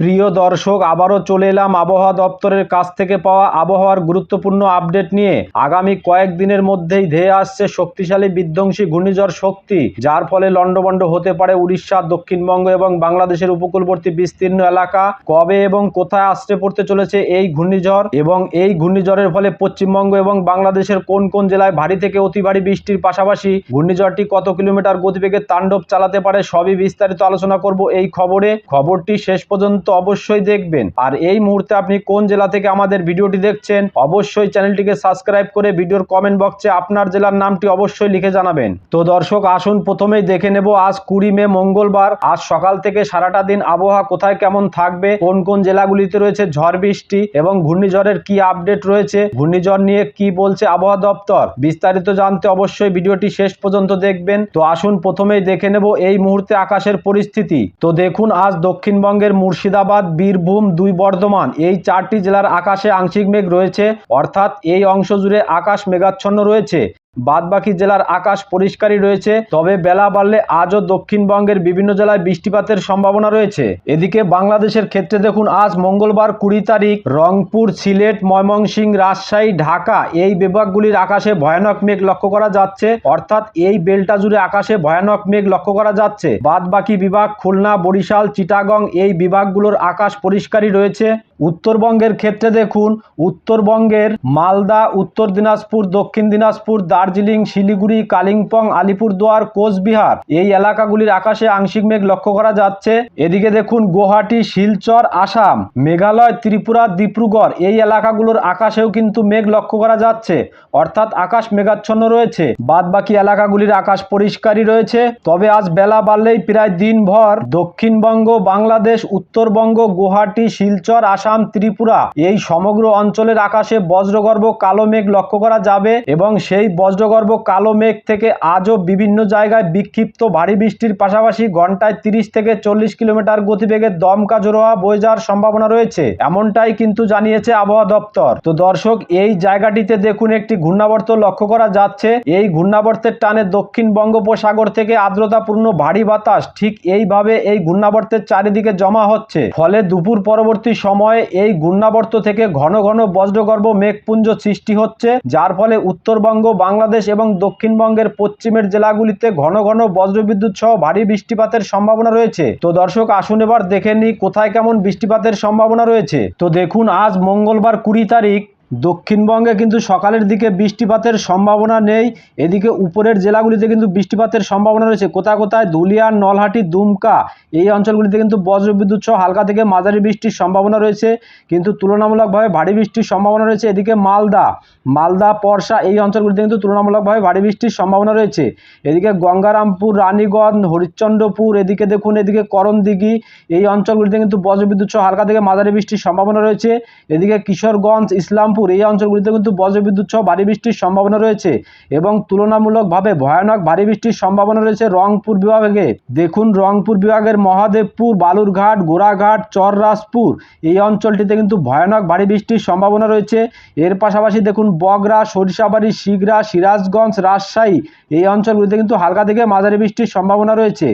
প্রিয় দর্শক, আবারও চলে এলাম আবহাওয়া দপ্তরের কাছ থেকে পাওয়া আবহাওয়ার গুরুত্বপূর্ণ আপডেট নিয়ে। আগামী কয়েকদিনের মধ্যেই ধেয়ে আসছে শক্তিশালী বিধ্বংসী ঘূর্ণিঝড় শক্তি, যার ফলে লন্ডভন্ড হতে পারে উড়িষ্যা, দক্ষিণবঙ্গ এবং বাংলাদেশের উপকূলবর্তী বিস্তীর্ণ এলাকা। কবে এবং কোথায় আশ্রে পড়তে চলেছে এই ঘূর্ণিঝড় এবং এই ঘূর্ণিঝড়ের ফলে পশ্চিমবঙ্গ এবং বাংলাদেশের কোন কোন জেলায় ভারী থেকে অতি ভারী বৃষ্টির পাশাপাশি ঘূর্ণিঝড়টি কত কিলোমিটার গতিবেগে তাণ্ডব চালাতে পারে, সবই বিস্তারিত আলোচনা করব এই খবরে। খবরটি শেষ পর্যন্ত অবশ্যই দেখবেন। আর এই মুহূর্তে আপনি কোন জেলা থেকে আমাদের ভিডিওটি দেখছেন, অবশ্যই চ্যানেলটিকে সাবস্ক্রাইব করে ভিডিওর কমেন্ট বক্সে আপনার জেলার নামটি অবশ্যই লিখে জানাবেন। তো দর্শক, আসুন প্রথমেই দেখে নেব আজ কুড়ি মে মঙ্গলবার। আজ সকাল থেকে সারাটা দিন আবহাওয়া কোথায় কেমন থাকবে, কোন কোন জেলাগুলিতে রয়েছে ঝড় বৃষ্টি এবং ঘূর্ণিঝড়ের কি আপডেট রয়েছে, ঘূর্ণিঝড় নিয়ে কি বলছে আবহাওয়া দপ্তর, বিস্তারিত জানতে অবশ্যই ভিডিওটি শেষ পর্যন্ত দেখবেন। তো আসুন প্রথমেই দেখে নেব এই মুহূর্তে আকাশের পরিস্থিতি। তো দেখুন, আজ দক্ষিণবঙ্গের মুর্শিদাবাদ বীরভূম দুই বর্ধমান। এই চারটি জেলার আকাশে আংশিক মেঘ রয়েছে, অর্থাৎ এই অংশ জুড়ে আকাশ মেঘাচ্ছন্ন রয়েছে। বাদবাকি জেলার আকাশ পরিষ্কারই রয়েছে, তবে বেলা বাড়লে আজও দক্ষিণবঙ্গের বিভিন্ন জেলায় বৃষ্টিপাতের সম্ভাবনা রয়েছে। এদিকে বাংলাদেশের ক্ষেত্রে দেখুন, আজ মঙ্গলবার কুড়ি তারিখ, রংপুর, সিলেট, ময়মনসিংহ, রাজশাহী, ঢাকা এই বিভাগগুলির আকাশে ভয়ানক মেঘ লক্ষ্য করা যাচ্ছে। অর্থাৎ এই বেলটা জুড়ে আকাশে ভয়ানক মেঘ লক্ষ্য করা যাচ্ছে। বাদবাকি বিভাগ খুলনা, বরিশাল, চিটাগং এই বিভাগগুলোর আকাশ পরিষ্কারই রয়েছে। উত্তরবঙ্গের ক্ষেত্রে দেখুন, উত্তরবঙ্গের মালদা, উত্তর দিনাজপুর, দক্ষিণ দিনাজপুর, দার্জিলিং, শিলিগুড়ি, কালিম্পং, আলিপুরদুয়ার, কোচবিহার এই এলাকাগুলির আকাশে আংশিক মেঘ লক্ষ্য করা যাচ্ছে। এদিকে দেখুন, গুয়াহাটি, শিলচর, আসাম, মেঘালয়, ত্রিপুরা, ডিব্রুগড় এই এলাকাগুলোর আকাশেও কিন্তু মেঘ লক্ষ্য করা যাচ্ছে। অর্থাৎ আকাশ মেঘাচ্ছন্ন রয়েছে। বাদ বাকি এলাকাগুলির আকাশ পরিষ্কারই রয়েছে। তবে আজ বেলা বাড়লেই প্রায় দিনভর দক্ষিণবঙ্গ, বাংলাদেশ, উত্তরবঙ্গ, গুয়াহাটি, শিলচর, আসাম ত্রিপুরা। এই সমগ্র অঞ্চলের আকাশে বজ্রগর্ভ কালো মেঘ লক্ষ্য করা যাবে এবং সেই বজ্রগর্ভ কালো মেঘ থেকে আজও বিভিন্ন জায়গায় বিক্ষিপ্ত ভারী বৃষ্টির পাশাপাশি ঘন্টায় তিরিশ থেকে চল্লিশ কিলোমিটার গতিবেগে দমকা জোরোয়া বয়ে যাওয়ার সম্ভাবনা রয়েছে। এমনটাই কিন্তু জানিয়েছে আবহাওয়া দপ্তর। তো দর্শক, এই জায়গাটিতে দেখুন একটি ঘূর্ণাবর্ত লক্ষ্য করা যাচ্ছে। এই ঘূর্ণাবর্তের টানে দক্ষিণ বঙ্গোপসাগর থেকে আর্দ্রতাপূর্ণ ভারী বাতাস ঠিক এইভাবে এই ঘূর্ণাবর্তের চারিদিকে জমা হচ্ছে। ফলে দুপুর পরবর্তী সময়ে এই গুণাবর্ত থেকে ঘন ঘন বজ্রগর্ভ মেঘপুঞ্জ সৃষ্টি হচ্ছে, যার ফলে উত্তরবঙ্গ, বাংলাদেশ এবং দক্ষিণবঙ্গের পশ্চিমের জেলাগুলিতে ঘন ঘন বজ্রবিদ্যুৎ সহ ভারী বৃষ্টিপাতের সম্ভাবনা রয়েছে। তো দর্শক, আসুন এবার দেখে নিই কোথায় কেমন বৃষ্টিপাতের সম্ভাবনা রয়েছে। তো দেখুন, আজ মঙ্গলবার কুড়ি তারিখ দক্ষিণবঙ্গে কিন্তু সকালের দিকে বৃষ্টিপাতের সম্ভাবনা নেই। এদিকে উপরের জেলাগুলিতে কিন্তু বৃষ্টিপাতের সম্ভাবনা রয়েছে। কোথায় কোথায়? ধুলিয়ান নলহাটি, দুমকা এই অঞ্চলগুলিতে কিন্তু বজ্রবিদ্যুৎ সহ হালকা থেকে মাঝারি বৃষ্টির সম্ভাবনা রয়েছে। কিন্তু তুলনামূলকভাবে ভারী বৃষ্টির সম্ভাবনা রয়েছে। এদিকে মালদা মালদা, পরশা এই অঞ্চলগুলিতে কিন্তু তুলনামূলকভাবে ভারী বৃষ্টির সম্ভাবনা রয়েছে। এদিকে গঙ্গারামপুর, রানীগঞ্জ, হরিশ্চন্দ্রপুর, এদিকে দেখুন এদিকে করণদিঘি এই অঞ্চলগুলিতে কিন্তু বজ্রবিদ্যুৎ সহ হালকা থেকে মাঝারি বৃষ্টির সম্ভাবনা রয়েছে। এদিকে কিশোরগঞ্জ, ইসলামপুর এই অঞ্চলগুলিতে কিন্তু বজ্রবিদ্যুৎ সহ ভারী বৃষ্টির সম্ভাবনা রয়েছে এবং তুলনামূলকভাবে ভয়ানক ভারী বৃষ্টির সম্ভাবনা রয়েছে রংপুর বিভাগে। দেখুন রংপুর বিভাগের মহাদেবপুর, বালুরঘাট, গোড়াঘাট, চররাজপুর, এই অঞ্চলটিতে কিন্তু ভয়ানক ভারী বৃষ্টির সম্ভাবনা রয়েছে। এর পাশাপাশি দেখুন বগরা, সরিষাবাড়ি, শিগরা, সিরাজগঞ্জ, রাজশাহী, এই অঞ্চলগুলিতে কিন্তু হালকা থেকে মাঝারি বৃষ্টির সম্ভাবনা রয়েছে।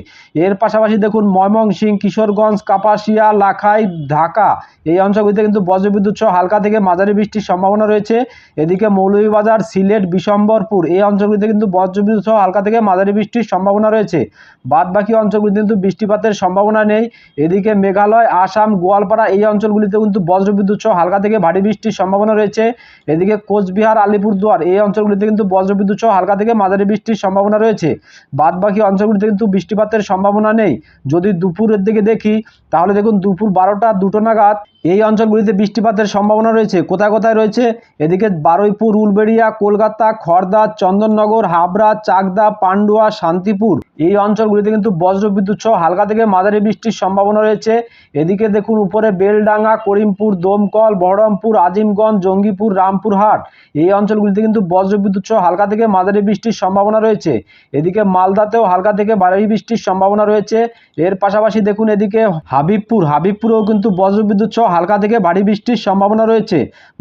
এর পাশাপাশি দেখুন ময়মনসিংহ কিশোরগঞ্জ, কাপাসিয়া, লাখাই, ঢাকা, এই অঞ্চলগুলিতে কিন্তু বজ্রবিদ্যুৎ সহ হালকা থেকে মাঝারি বৃষ্টির সম্ভাবনা রয়েছে। এদিকে মৌলভীবাজার, সিলেট, বিশম্বরপুর এই অঞ্চলগুলিতে কিন্তু বজ্রবিদ্যুৎ সহ হালকা থেকে মাঝারি বৃষ্টির সম্ভাবনা রয়েছে। বাদ বাকি অঞ্চলগুলিতে কিন্তু বৃষ্টিপাতের সম্ভাবনা নেই। এদিকে মেঘালয়, আসাম, গোয়ালপাড়া এই অঞ্চলগুলিতে কিন্তু বজ্রবিদ্যুৎ সহ হালকা থেকে ভারী বৃষ্টির সম্ভাবনা রয়েছে। এদিকে কোচবিহার, আলিপুরদুয়ার এই অঞ্চলগুলিতে কিন্তু বজ্রবিদ্যুৎ সহ হালকা থেকে মাঝারি বৃষ্টির সম্ভাবনা রয়েছে। বাদ বাকি অঞ্চলগুলিতে কিন্তু বৃষ্টিপাতের সম্ভাবনা নেই। যদি দুপুরের দিকে দেখি, তাহলে দেখুন দুপুর বারোটা দুটো নাগাদ এই অঞ্চলগুলিতে বৃষ্টিপাতের সম্ভাবনা রয়েছে। কোথায় কোথায় রয়েছে? এদিকে বারুইপুর, উলবেড়িয়া, কলকাতা খড়দা চন্দননগর, হাবড়া, চাকদা, পান্ডুয়া, শান্তিপুর। এই অঞ্চলগুলিতে কিন্তু বজ্রবিদ্যুৎ সহ হালকা থেকে মাঝারি বৃষ্টির সম্ভাবনা রয়েছে। এদিকে দেখুন, উপরে বেলডাঙ্গা, করিমপুর, দমকল, বহরমপুর, আজিমগঞ্জ, জঙ্গিপুর, রামপুরহাট। এই অঞ্চলগুলিতে কিন্তু বজ্রবিদ্যুৎ সহ হালকা থেকে মাঝারি বৃষ্টির সম্ভাবনা রয়েছে। এদিকে মালদাতেও হালকা থেকে ভারী বৃষ্টির সম্ভাবনা রয়েছে। এর পাশাপাশি দেখুন, এদিকে হাবিবপুর, হাবিবপুরেও কিন্তু বজ্রবিদ্যুৎ সহ হালকা থেকে ভারী বৃষ্টির সম্ভাবনা রয়েছে।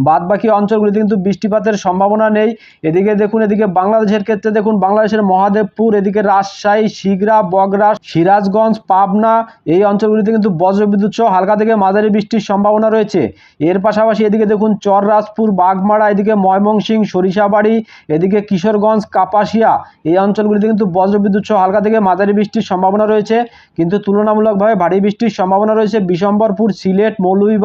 বাদ বাকি অঞ্চলগুলিতে কিন্তু বৃষ্টিপাতের সম্ভাবনা নেই। এদিকে দেখুন, এদিকে বাংলাদেশের ক্ষেত্রে দেখুন, বাংলাদেশের মহাদেবপুর, এদিকে রাজশাহী, শিগরা বগরা সিরাজগঞ্জ, পাবনা, এই অঞ্চলগুলিতে কিন্তু বজ্রবিদ্যুৎ সহ হালকা থেকে মাঝারি বৃষ্টির সম্ভাবনা রয়েছে। এর পাশাপাশি এদিকে দেখুন, চররাজপুর, বাগমারা, এদিকে ময়মনসিংহ, সরিষাবাড়ি, এদিকে কিশোরগঞ্জ, কাপাসিয়া, এই অঞ্চলগুলিতে কিন্তু বজ্রবিদ্যুৎ সহ হালকা থেকে মাঝারি বৃষ্টির সম্ভাবনা রয়েছে। কিন্তু তুলনামূলকভাবে ভারী বৃষ্টির সম্ভাবনা রয়েছে বিশম্বরপুর, সিলেট, মৌলভীবাজার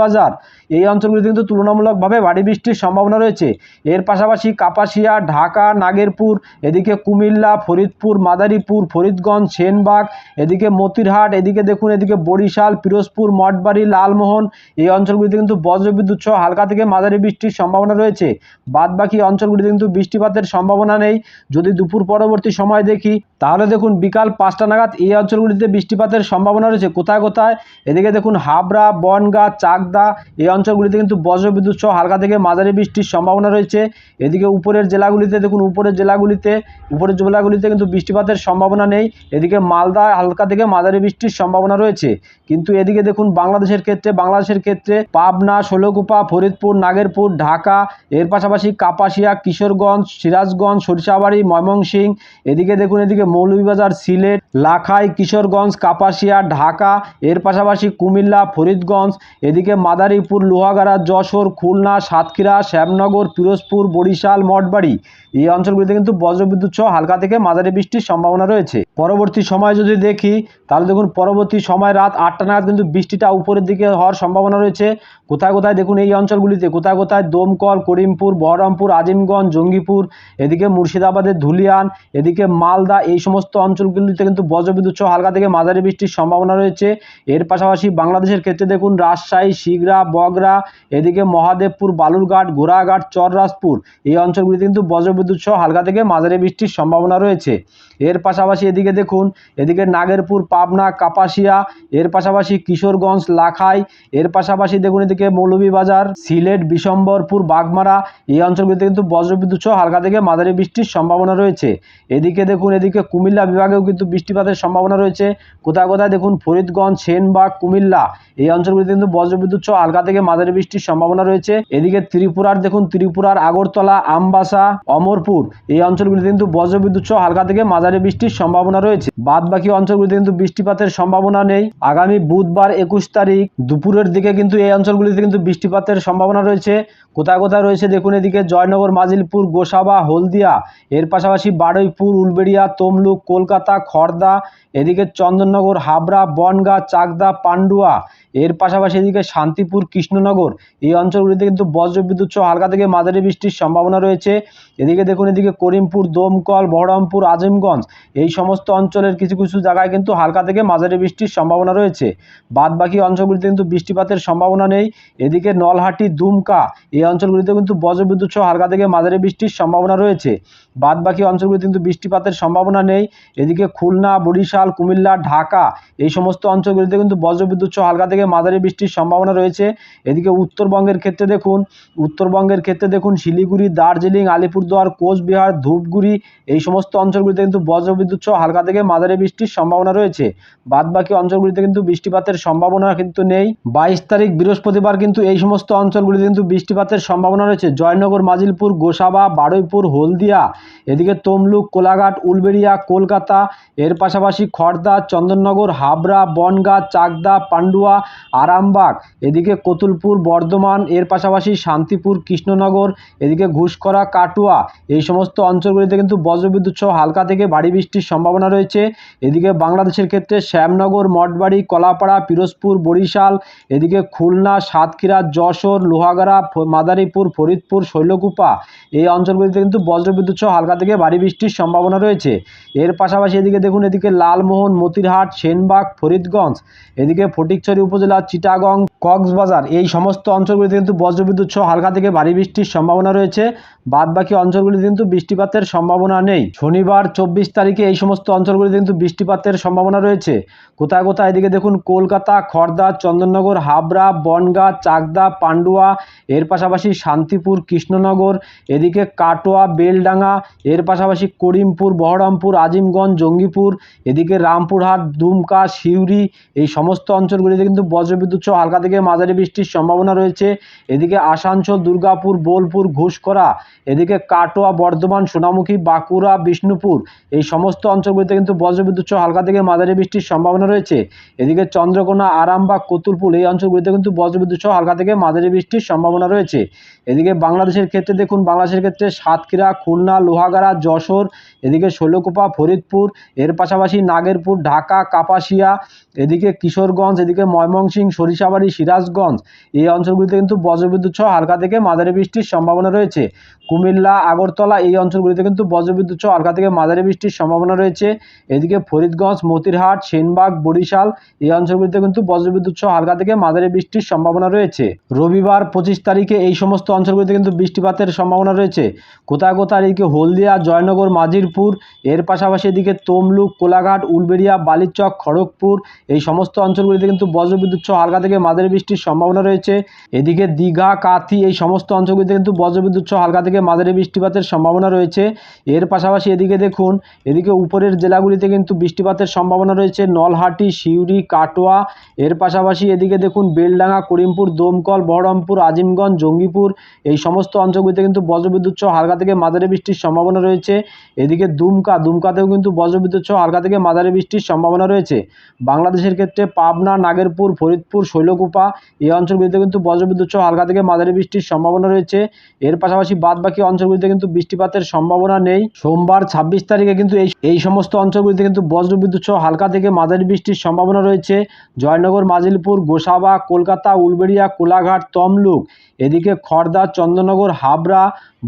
এই অঞ্চলগুলিতে কিন্তু তুলনামূলকভাবে ভারী বৃষ্টির সম্ভাবনা রয়েছে। এর পাশাপাশি কাপাসিয়া, ঢাকা, নাগেরপুর, এদিকে কুমিল্লা, ফরিদপুর, মাদারীপুর, ফরিদগঞ্জ, সেনবাগ, এদিকে মতিরহাট, এদিকে দেখুন এদিকে বরিশাল, পিরোজপুর, মঠবাড়ি, লালমোহন। এই অঞ্চলগুলিতে কিন্তু বজ্রবিদ্যুৎ সহ হালকা থেকে মাঝারি বৃষ্টির সম্ভাবনা রয়েছে। বাদ বাকি অঞ্চলগুলিতে কিন্তু বৃষ্টিপাতের সম্ভাবনা নেই। যদি দুপুর পরবর্তী সময় দেখি, তাহলে দেখুন বিকাল পাঁচটা নাগাদ এই অঞ্চলগুলিতে বৃষ্টিপাতের সম্ভাবনা রয়েছে। কোথায় কোথায়? এদিকে দেখুন হাবড়া, বনগা চাকদা এই অঞ্চলগুলিতে কিন্তু বজ্রবিদ্যুৎ সহ হালকা থেকে মাঝারি বৃষ্টির সম্ভাবনা রয়েছে। এদিকে উপরের জেলাগুলিতে দেখুন, উপরের জেলাগুলিতে উপরের জেলাগুলিতে কিন্তু বৃষ্টিপাতের সম্ভাবনা নেই। এদিকে মালদা হালকা থেকে মাঝারি বৃষ্টির সম্ভাবনা রয়েছে। কিন্তু এদিকে দেখুন, বাংলাদেশের ক্ষেত্রে বাংলাদেশের ক্ষেত্রে পাবনা, ষোলকুপা, ফরিদপুর, নাগেরপুর, ঢাকা, এর পাশাপাশি কাপাসিয়া, কিশোরগঞ্জ, সিরাজগঞ্জ, সরিষাবাড়ি ময়মনসিংহ এদিকে দেখুন, এদিকে মৌলভীবাজার, সিলেট, লাখাই, কিশোরগঞ্জ, কাপাসিয়া, ঢাকা, এর পাশাপাশি কুমিল্লা, ফরিদগঞ্জ, এদিকে মাদারীপুর লোহাগাড়া যশোর খুলনা সাতক্ষীরা শ্যামনগর পিরোজপুর বরিশাল মঠবাড়ি। এই অঞ্চলগুলিতে কিন্তু বজ্রবিদ্যুৎ সহ হালকা থেকে মাঝারি বৃষ্টির সম্ভাবনা রয়েছে। পরবর্তী সময় যদি দেখি, তাহলে দেখুন পরবর্তী সময় রাত আটটা নাগাদ কিন্তু বৃষ্টিটা উপরের দিকে হওয়ার সম্ভাবনা রয়েছে। কোথায় কোথায় দেখুন এই অঞ্চলগুলিতে, কোথায় কোথায় দমকল, করিমপুর, বহরমপুর, আজিমগঞ্জ, জঙ্গিপুর, এদিকে মুর্শিদাবাদের ধুলিয়ান, এদিকে মালদা, এই সমস্ত অঞ্চলগুলিতে কিন্তু বজ্রবিদ্যুৎ সহ হালকা থেকে মাঝারি বৃষ্টির সম্ভাবনা রয়েছে। এর পাশাপাশি বাংলাদেশের ক্ষেত্রে দেখুন রাজশাহী, শিগরা বগরা এদিকে মহাদেবপুর, বালুরঘাট ঘোড়াঘাট চররাজপুর, এই অঞ্চলগুলিতে কিন্তু বজ্রবিদ্যুৎ সহ হালকা থেকে মাঝারি বৃষ্টির সম্ভাবনা রয়েছে। এর পাশাপাশি এদিকে দেখুন, এদিকে নাগেরপুর, পাবনা, কাপাসিয়া, এর পাশাপাশি কিশোরগঞ্জ, লাখাই, এর পাশাপাশি দেখুন এদিকে মৌলভীবাজার, সিলেট, বিশম্বরপুর, বাগমারা, এই অঞ্চলগুলিতে কিন্তু বজ্রবিদ্যুৎ সহ হালকা থেকে মাঝারি বৃষ্টির সম্ভাবনা রয়েছে। এদিকে দেখুন, এদিকে কুমিল্লা বিভাগেও কিন্তু বৃষ্টিপাতের সম্ভাবনা রয়েছে। কোথায় কোথায় দেখুন, ফরিদগঞ্জ, সেনবাগ, কুমিল্লা, এই অঞ্চলগুলিতে কিন্তু বজ্রবিদ্যুৎ সহ হালকা থেকে মাঝারি বৃষ্টির সম্ভাবনা রয়েছে। এদিকে ত্রিপুরার, দেখুন, ত্রিপুরার আগরতলা, আমবাসা অমরপুর এই অঞ্চলগুলিতে কিন্তু বজ্রবিদ্যুৎ সহ হালকা থেকে মাঝারি বৃষ্টির সম্ভাবনা রয়েছে। বাদ বাকি অঞ্চলগুলিতে কিন্তু বৃষ্টিপাতের সম্ভাবনা নেই। আগামী বুধবার একুশ তারিখ দুপুরের দিকে কিন্তু এই অঞ্চলগুলিতে কিন্তু বৃষ্টিপাতের সম্ভাবনা রয়েছে। কোথায় কোথায় রয়েছে দেখুন এদিকে জয়নগর, মাজিলপুর, গোসাবা, হলদিয়া। এর পাশাপাশি বারুইপুর, উলবেড়িয়া, তমলুক, কলকাতা খড়দা এদিকে চন্দননগর, হাবড়া, বনগা, চাকদা, পান্ডুয়া। এর পাশাপাশি এদিকে শান্তিপুর, কৃষ্ণনগর, এই অঞ্চলগুলিতে কিন্তু বজ্রবিদ্যুৎ সহ হালকা থেকে মাঝারি বৃষ্টির সম্ভাবনা রয়েছে। এদিকে দেখুন, এদিকে করিমপুর, দমকল, বহরমপুর, আজিমগঞ্জ, এই সমস্ত অঞ্চলের কিছু কিছু জায়গায় কিন্তু হালকা থেকে মাঝারি বৃষ্টির সম্ভাবনা রয়েছে। বাদ বাকি অঞ্চলগুলিতে কিন্তু বৃষ্টিপাতের সম্ভাবনা নেই। এদিকে নলহাটি, দুমকা, এই অঞ্চলগুলিতে কিন্তু বজ্রবিদ্যুৎ সহ হালকা থেকে মাঝারি বৃষ্টির সম্ভাবনা রয়েছে। বাদ বাকি অঞ্চলগুলিতে কিন্তু বৃষ্টিপাতের সম্ভাবনা নেই। এদিকে খুলনা, বরিশাল, কুমিল্লা, ঢাকা, এই সমস্ত অঞ্চলগুলিতে কিন্তু বজ্রবিদ্যুৎ সহ হালকা থেকে মাঝারি বৃষ্টির সম্ভাবনা রয়েছে। এদিকে উত্তরবঙ্গের ক্ষেত্রে দেখুন, উত্তরবঙ্গের ক্ষেত্রে দেখুন, শিলিগুড়ি, দার্জিলিং, আলিপুরদুয়ার, কোচবিহার, ধূপগুড়ি, এই সমস্ত অঞ্চলগুলিতে কিন্তু বজ্রবিদ্যুৎ সহ হালকা থেকে মাঝারি বৃষ্টির সম্ভাবনা রয়েছে। বাদ বাকি অঞ্চলগুলিতে কিন্তু বৃষ্টিপাতের সম্ভাবনা কিন্তু নেই। বাইশ তারিখ বৃহস্পতিবার কিন্তু এই সমস্ত অঞ্চলগুলিতে কিন্তু বৃষ্টিপাতের সম্ভাবনা রয়েছে। জয়নগর, মাজিলপুর, গোসাবা, বারুইপুর, হলদিয়া, এদিকে তমলুক, কোলাঘাট, উলবেড়িয়া, কলকাতা, এর পাশাপাশি খড়দা চন্দননগর, হাবড়া, বনগা, চাকদা, পান্ডুয়া আরামবাগ। এদিকে কতুলপুর, বর্ধমান, এর পাশাপাশি শান্তিপুর, কৃষ্ণনগর, এদিকে ঘুষকরা কাটুয়া, এই সমস্ত অঞ্চলগুলিতে কিন্তু বজ্রবিদ্যুৎ সহ হালকা থেকে ভারী বৃষ্টির সম্ভাবনা রয়েছে। এদিকে বাংলাদেশের ক্ষেত্রে শ্যামনগর, মঠবাড়ি, কলাপাড়া, পিরোজপুর, বরিশাল, এদিকে খুলনা, সাতক্ষীরা, যশোর, লোহাগাড়া মাদারীপুর, ফরিদপুর, শৈলকুপা, এই অঞ্চলগুলিতে কিন্তু বজ্রবিদ্যুৎ সহ হালকা থেকে ভারী বৃষ্টির সম্ভাবনা রয়েছে। এর পাশাপাশি এদিকে দেখুন, এদিকে লালমোহন, মতিরহাট, সেনবাগ, ফরিদগঞ্জ, এদিকে ফটিকছড়ি উপজেলা চিটাগং কক্সবাজার। এই সমস্ত অঞ্চলগুলিতে কিন্তু বজ্রবিদ্যুৎ সহ হালকা থেকে ভারী বৃষ্টির সম্ভাবনা রয়েছে। বাদ বাকি অঞ্চলগুলিতে কিন্তু বৃষ্টিপাতের সম্ভাবনা নেই। শনিবার চব্বিশ তারিখে এই সমস্ত অঞ্চলগুলিতে কিন্তু বৃষ্টিপাতের সম্ভাবনা রয়েছে। কোথায় কোথায় এদিকে দেখুন, কলকাতা খড়দা চন্দননগর, হাবড়া, বনগা, চাকদা, পান্ডুয়া, এর পাশাপাশি শান্তিপুর, কৃষ্ণনগর, এদিকে কাটোয়া, বেলডাঙ্গা, এর পাশাপাশি করিমপুর, বহরমপুর, আজিমগঞ্জ, জঙ্গিপুর, এদিকে রামপুরহাট, দুমকা, সিউড়ি, এই সমস্ত অঞ্চলগুলিতে কিন্তু বজ্রবিদ্যুৎ সহ হালকা থেকে মাঝারি বৃষ্টির সম্ভাবনা রয়েছে। এদিকে আসানসোল, দুর্গাপুর, বোলপুর ঘুষকরা এদিকে কাটোয়া, বর্ধমান, সোনামুখী, বাঁকুড়া, বিষ্ণুপুর, এই সমস্ত অঞ্চলগুলিতে কিন্তু বজ্রবিদ্যুৎ সহ হালকা থেকে মাঝারি বৃষ্টির সম্ভাবনা রয়েছে। এদিকে চন্দ্রকোনা, আরামবাগ, কতুলপুর, এই অঞ্চলগুলিতে কিন্তু বজ্রবিদ্যুৎ সহ হালকা থেকে মাঝারি বৃষ্টির সম্ভাবনা রয়েছে। এদিকে বাংলাদেশের ক্ষেত্রে দেখুন, বাংলাদেশের ক্ষেত্রে সাতক্ষীরা, খুলনা, লোহাগাড়া, যশোর এদিকে শৈলকুপা, ফরিদপুর, এর পাশাপাশি নাগেরপুর, ঢাকা, কাপাসিয়া, এদিকে কিশোরগঞ্জ, এদিকে ময়মনসিংহ, সরিষাবাড়ি, সিরাজগঞ্জ। এই অঞ্চলগুলিতে কিন্তু বজ্রবিদ্যুৎ সহ হালকা থেকে মাঝারি বৃষ্টির সম্ভাবনা রয়েছে। কুমিল্লা, আগরতলা এই অঞ্চলগুলিতে কিন্তু বজ্রবিদ্যুৎ সহ হালকা থেকে মাঝারি বৃষ্টির সম্ভাবনা রয়েছে। এদিকে ফরিদগঞ্জ, মতিরহাট, সেনবাগ, বরিশাল এই অঞ্চলগুলিতে কিন্তু বজ্রবিদ্যুৎ সহ হালকা থেকে মাঝারি বৃষ্টির সম্ভাবনা রয়েছে। রবিবার পঁচিশ তারিখে এই সমস্ত অঞ্চলগুলিতে কিন্তু বৃষ্টিপাতের সম্ভাবনা রয়েছে। কোথায় কোথায় এদিকে হলদিয়া, জয়নগর মাজিরপুর এর পাশাপাশি এদিকে তমলুক, কোলাঘাট, উলবেড়িয়া, বালিচক, খড়গপুর, এই সমস্ত অঞ্চলগুলিতে কিন্তু বজ্রবিদ্যুৎ সহ হালকা থেকে মাঝারি বৃষ্টির সম্ভাবনা রয়েছে। এদিকে দীঘা, কাথি, এই সমস্ত অঞ্চলগুলিতে কিন্তু বজ্রবিদ্যুৎ সহ হালকা থেকে মাঝারি বৃষ্টিপাতের সম্ভাবনা রয়েছে। এর পাশাপাশি এদিকে দেখুন, এদিকে উপরের জেলাগুলিতে কিন্তু বৃষ্টিপাতের সম্ভাবনা রয়েছে। নলহাটি, সিউড়ি, কাটোয়া, এর পাশাপাশি এদিকে দেখুন, বেলডাঙ্গা, করিমপুর, দমকল, বহরমপুর, আজিমগঞ্জ, জঙ্গিপুর, এই সমস্ত অঞ্চলগুলিতে কিন্তু বজ্রবিদ্যুৎ সহ হালকা থেকে মাঝারি বৃষ্টির সম্ভাবনা রয়েছে। এদিকে দুমকা, দুমকাতেও কিন্তু বজ্রবিদ্যুৎ সহ হালকা থেকে মাঝারি বৃষ্টির সম্ভাবনা রয়েছে। বাংলাদেশের ক্ষেত্রে পাবনা, নাগেরপুর, ফরিদপুর, শৈলকুপা এই অঞ্চলগুলিতে কিন্তু বজ্রবিদ্যুৎ সহ হালকা থেকে মাঝারি বৃষ্টির সম্ভাবনা রয়েছে। এর পাশাপাশি বাদবাকি অঞ্চলগুলিতে কিন্তু বৃষ্টিপাতের সম্ভাবনা নেই। সোমবার ছাব্বিশ তারিখে কিন্তু এই এই সমস্ত অঞ্চলগুলিতে কিন্তু বজ্রবিদ্যুৎ সহ হালকা থেকে মাঝারি বৃষ্টির সম্ভাবনা রয়েছে। জয়নগর, মাজিলপুর, গোসাবা, কলকাতা, উলবেড়িয়া, কোলাঘাট, তমলুক এদিকে খড়দা চন্দননগর হাবড়া,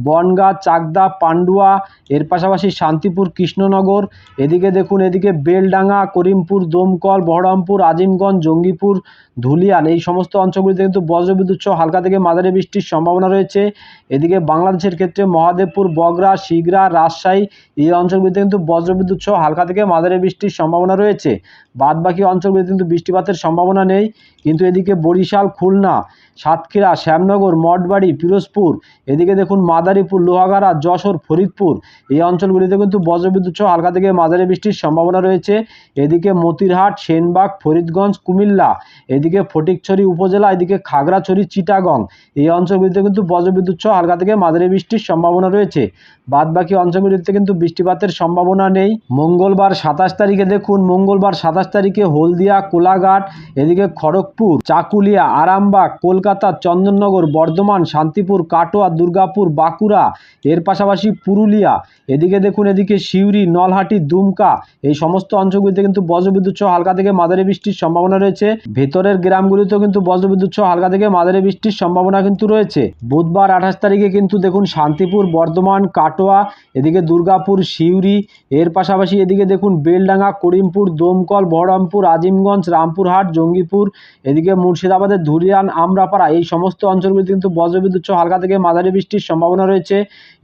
বনগাঁ, চাকদা, পান্ডুয়া, এর পাশাপাশি শান্তিপুর, কৃষ্ণনগর, এদিকে দেখুন, এদিকে বেলডাঙ্গা, করিমপুর, দমকল, বহরমপুর, আজিমগঞ্জ, জঙ্গিপুর, ধুলিয়ান, এই সমস্ত অঞ্চলগুলিতে কিন্তু বজ্রবিদ্যুৎ সহ হালকা থেকে মাঝারি বৃষ্টির সম্ভাবনা রয়েছে। এদিকে বাংলাদেশের ক্ষেত্রে মহাদেবপুর বগরা শিগরা, রাজশাহী, এই অঞ্চলগুলিতে কিন্তু বজ্রবিদ্যুৎ সহ হালকা থেকে মাঝারি বৃষ্টির সম্ভাবনা রয়েছে। বাদবাকি অঞ্চলগুলিতে কিন্তু বৃষ্টিপাতের সম্ভাবনা নেই। কিন্তু এদিকে বরিশাল, খুলনা সাতক্ষীরা, শ্যামনগর, মঠবাড়ি, পিরোজপুর, এদিকে দেখুন মাদারীপুর, লোহাগাড়া, যশোর, ফরিদপুর। এই অঞ্চলগুলিতে কিন্তু বজ্রবিদ্যুৎ সহ হালকা থেকে মাঝারি বৃষ্টির সম্ভাবনা রয়েছে। এদিকে মতিরহাট, সেনবাগ, ফরিদগঞ্জ, কুমিল্লা, এদিকে ফটিকছড়ি উপজেলা, এদিকে খাগড়াছড়ি, চিটাগং। এই অঞ্চলগুলিতে কিন্তু বজ্রবিদ্যুৎ সহ হালকা থেকে মাঝারি বৃষ্টির সম্ভাবনা রয়েছে। বাদবাকি অঞ্চলগুলিতে কিন্তু বৃষ্টিপাতের সম্ভাবনা নেই। মঙ্গলবার সাতাশ তারিখে দেখুন, মঙ্গলবার সাতাশ তারিখে হলদিয়া, কোলাঘাট, এদিকে খড়গপুর, চাকুলিয়া, আরামবাগ, কলকাতা চন্দননগর, বর্ধমান, শান্তিপুর, কাটোয়া, দুর্গাপুর, বাঁকুড়া, এর পাশাপাশি পুরুলিয়া। এদিকে দেখুন, এদিকে সিউড়ি, নলহাটি, দুমকা, এই সমস্ত অঞ্চলগুলিতে কিন্তু বজ্রবিদ্যুৎ সহ হালকা থেকে মাঝারি বৃষ্টির সম্ভাবনা রয়েছে। ভেতরের গ্রামগুলিতেও কিন্তু বজ্রবিদ্যুৎ সহ হালকা থেকে মাঝারি বৃষ্টির সম্ভাবনা কিন্তু রয়েছে। বুধবার আঠাশ তারিখে কিন্তু দেখুন, শান্তিপুর, বর্ধমান, কাটোয়া, এদিকে দুর্গাপুর, সিউড়ি, এর পাশাপাশি এদিকে দেখুন, বেলডাঙ্গা, করিমপুর, দমকল, বহরমপুর, আজিমগঞ্জ, রামপুরহাট, জঙ্গিপুর, এদিকে মুর্শিদাবাদের ধুলিয়ান আমরাপাড়া এই সমস্ত অঞ্চলগুলিতে কিন্তু বজ্রবিদ্যুৎ হালকা থেকে মাঝারি বৃষ্টির সম্ভাবনা রয়েছে।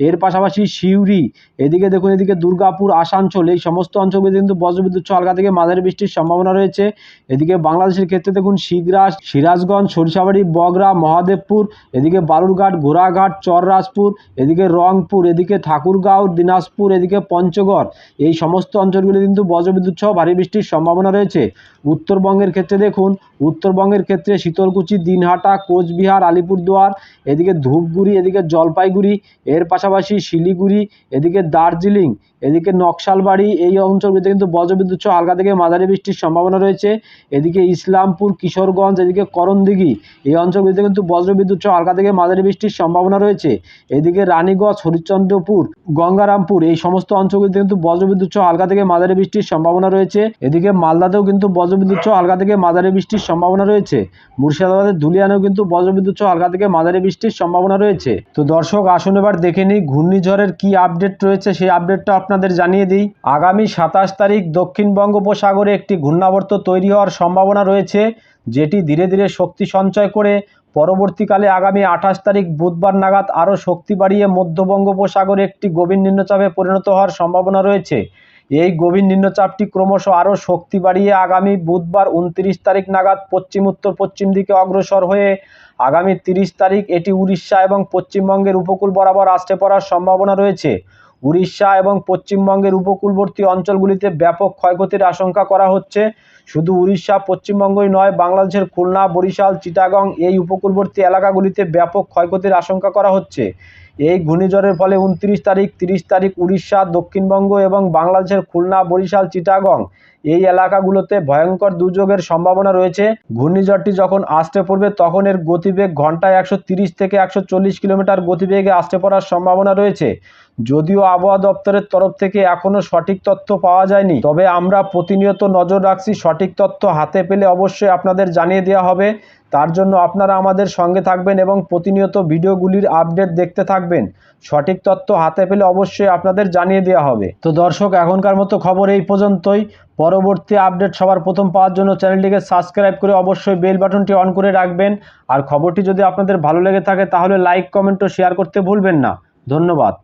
এর পাশাপাশি সিউড়ি, এদিকে দেখুন, এদিকে দুর্গাপুর, আসানসোল, এই সমস্ত অঞ্চলগুলিতে কিন্তু বজ্রবিদ্যুৎ হালকা থেকে মাঝারি বৃষ্টির সম্ভাবনা রয়েছে। এদিকে বাংলাদেশের ক্ষেত্রে দেখুন শিগরা সিরাজগঞ্জ, সরিষাবাড়ি, বগরা, মহাদেবপুর, এদিকে বালুরঘাট ঘোড়াঘাট চররাজপুর, এদিকে রংপুর, এদিকে ঠাকুরগাঁও, দিনাজপুর, এদিকে পঞ্চগড়। এই সমস্ত অঞ্চলগুলি কিন্তু বজ্রবিদ্যুৎ সহ ভারী বৃষ্টির সম্ভাবনা রয়েছে। উত্তরবঙ্গের ক্ষেত্রে দেখুন, উত্তরবঙ্গের ক্ষেত্রে শীতলকুচি, দিনহাটা কোচবিহার আলিপুরদুয়ার এদিকে ধূপগুড়ি এদিকে জলপাইগুড়ি এর পাশাপাশি শিলিগুড়ি এদিকে দার্জিলিং এদিকে নকশালবাড়ি এই অঞ্চলগুলিতে কিন্তু বজ্রবিদ্যুৎ সহ হালকা থেকে মাঝারি বৃষ্টির সম্ভাবনা রয়েছে। এদিকে ইসলামপুর, কিশোরগঞ্জ, এদিকে করণদিঘি এই অঞ্চলগুলিতে কিন্তু বজ্রবিদ্যুৎ সহ হালকা থেকে মাঝারি বৃষ্টির সম্ভাবনা রয়েছে। এদিকে রানীগঞ্জ, হরিশ্চন্দ্রপুর, গঙ্গারামপুর এই সমস্ত অঞ্চলগুলিতে কিন্তু বজ্রবিদ্যুৎ সহ হালকা থেকে মাঝারি বৃষ্টির সম্ভাবনা রয়েছে। এদিকে মালদাতেও কিন্তু বজ্রবিদ্যুৎ সহ হালকা থেকে মাঝারি বৃষ্টির সম্ভাবনা রয়েছে। মুর্শিদাবাদের ধুলিয়ানেও কিন্তু বজ্রবিদ্যুৎ সহ হালকা থেকে মাঝারি বৃষ্টির সম্ভাবনা রয়েছে। তো দর্শক, আসুন এবার দেখে নিই ঘূর্ণিঝড়ের কি আপডেট রয়েছে, সেই আপডেটটা আপনাদের জানিয়ে দিই, আগামী সাতাশ তারিখ দক্ষিণ বঙ্গোপসাগরে একটি ঘূর্ণাবর্ত তৈরি হওয়ার সম্ভাবনা রয়েছে, যেটি ধীরে ধীরে শক্তি সঞ্চয় করে পরবর্তীকালে আগামী আঠাশ তারিখ বুধবার নাগাদ আরও শক্তি বাড়িয়ে মধ্য বঙ্গোপসাগরে একটি গভীর নিম্নচাপে পরিণত হওয়ার সম্ভাবনা রয়েছে। এই গভীর নিম্নচাপটি ক্রমশ আরও শক্তি বাড়িয়ে আগামী বুধবার উনত্রিশ তারিখ নাগাদ পশ্চিম, উত্তর, পশ্চিম দিকে অগ্রসর হয়ে আগামী তিরিশ তারিখ এটি উড়িষ্যা এবং পশ্চিমবঙ্গের উপকূল বরাবর আসতে পড়ার সম্ভাবনা রয়েছে। উড়িষ্যা এবং পশ্চিমবঙ্গের উপকূলবর্তী অঞ্চলগুলিতে ব্যাপক ক্ষয়ক্ষতির আশঙ্কা করা হচ্ছে। শুধু উড়িষ্যা, পশ্চিমবঙ্গই নয়, বাংলাদেশের খুলনা, বরিশাল, চিটাগং এই উপকূলবর্তী এলাকাগুলিতে ব্যাপক ক্ষয়ক্ষতির আশঙ্কা করা হচ্ছে। এই ঘূর্ণিঝড়ের ফলে উনত্রিশ তারিখ, তিরিশ তারিখ উড়িষ্যা, দক্ষিণবঙ্গ এবং বাংলাদেশের খুলনা, বরিশাল, চিটাগং এই এলাকাগুলোতে ভয়ঙ্কর দুর্যোগের সম্ভাবনা রয়েছে। ঘূর্ণিঝড়টি যখন আসতে পড়বে, তখন এর গতিবেগ ঘন্টায় একশো থেকে একশো চল্লিশ কিলোমিটার গতিবেগে আসতে পড়ার সম্ভাবনা রয়েছে। যদিও আবহাওয়া দপ্তরের তরফ থেকে এখনও সঠিক তথ্য পাওয়া যায়নি, তবে আমরা প্রতিনিয়ত নজর রাখছি সঠিক তথ্য হাতে পেলে অবশ্যই আপনাদের জানিয়ে দেওয়া হবে। তার জন্য আপনারা আমাদের সঙ্গে থাকবেন এবং প্রতিনিয়ত ভিডিওগুলির আপডেট দেখতে থাকবেন। সঠিক তথ্য হাতে পেলে অবশ্যই আপনাদের জানিয়ে দেওয়া হবে। তো দর্শক, এখনকার মতো খবর এই পর্যন্তই। পরবর্তী আপডেট সবার প্রথম পাওয়ার জন্য চ্যানেলটিকে সাবস্ক্রাইব করে অবশ্যই বেল বাটনটি অন করে রাখবেন। আর খবরটি যদি আপনাদের ভালো লেগে থাকে, তাহলে লাইক, কমেন্ট ও শেয়ার করতে ভুলবেন না। ধন্যবাদ।